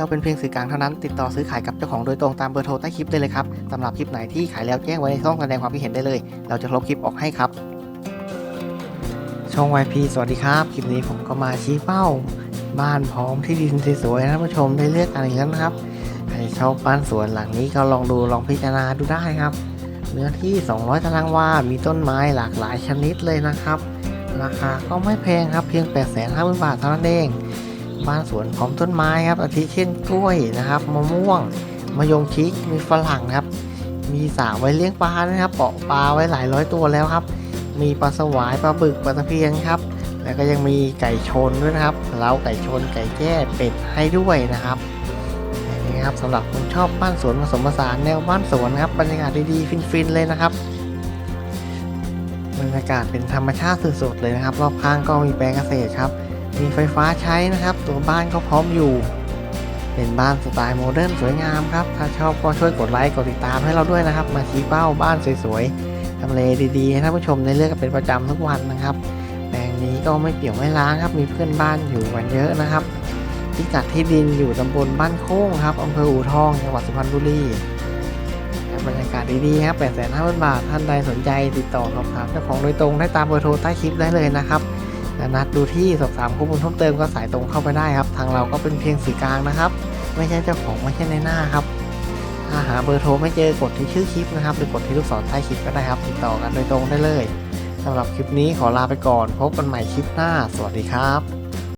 เราเป็นเพียงสื่อกลางเท่านั้น ติดต่อซื้อขายกับเจ้าของโดยตรงตามเบอร์โทรใต้คลิปได้เลยครับสำหรับคลิปไหนที่ขายแล้วแจ้งไว้ในช่องแสดงความคิดเห็นได้เลย เราจะลบคลิปออกให้ครับ ช่อง YP สวัสดีครับ คลิปนี้ผมก็มาชี้เป้า บ้านพร้อมที่ดินสวยๆให้ท่านผู้ชมได้เลือกกันอีกแล้วนะครับใครชอบบ้านสวนหลังนี้ก็ลองดูลองพิจารณาดูได้ครับ เนื้อที่ 200 ตารางวา มีต้นไม้หลากหลายชนิดเลยนะครับ ราคาก็ไม่แพงครับเพียง 8 5 0 0 0 0 บาทเท่านั้นเอง บ้านสวนพร้อมต้นไม้ครับ อาทิเช่นกล้วยนะครับมะม่วงมะยงชิดมีฝรั่งครับ มีสระไว้เลี้ยงปลานะครับเปาะปลาไว้หลายร้อยตัวแล้วครับ มีปลาสวายปลาบึกปลาตะเพียนครับ แล้วก็ยังมีไก่ชนด้วยนะครับเล้าไก่ชนไก่แจ้เป็ดให้ด้วยนะครับนี่ครับสำหรับคนชอบบ้านสวนผสมผสานแนวบ้านสวนครับบรรยากาศดีๆฟินๆเลยนะครับบรรยากาศเป็นธรรมชาติสุดๆเลยนะครับ รอบข้างก็มีแปลงเกษตรครับ มีไฟฟ้าใช้นะครับ ตัวบ้านก็พร้อมอยู่ เป็นบ้านสไตล์โมเดิร์นสวยงามครับ ถ้าชอบก็ช่วยกดไลค์กดติดตามให้เราด้วยนะครับ มาชี้เป้าบ้านสวยๆทำเลดีๆให้ท่านผู้ชมได้เลือกกันเป็นประจำทุกวันนะครับแปลงนี้ก็ไม่เปี่ยวไม่ล้างครับ มีเพื่อนบ้านอยู่กันเยอะนะครับพิกัดที่ดินอยู่ตำบลบ้านโค้งครับอำเภออู่ทองจังหวัดสุพรรณบุรีบรรยากาศดีๆครับ8 5 0 0 0 บาท ท่านใดสนใจติดต่อสอบถามเจ้าของโดยตรงได้ตามเบอร์โทรใต้คลิปได้เลยนะครับ และนัดดูที่สอบถามข้อมูลเพิ่มเติมก็สายตรงเข้าไปได้ครับ ทางเราก็เป็นเพียงสื่อกลางนะครับ ไม่ใช่เจ้าของไม่ใช่ในหน้าครับถ้าหาเบอร์โทรไม่เจอกดที่ชื่อคลิปนะครับหรือกดที่ลูกศรใต้คลิปก็ได้ครับ ติดต่อกันโดยตรงได้เลยสำหรับคลิปนี้ขอลาไปก่อน พบกันใหม่คลิปหน้า สวัสดีครับ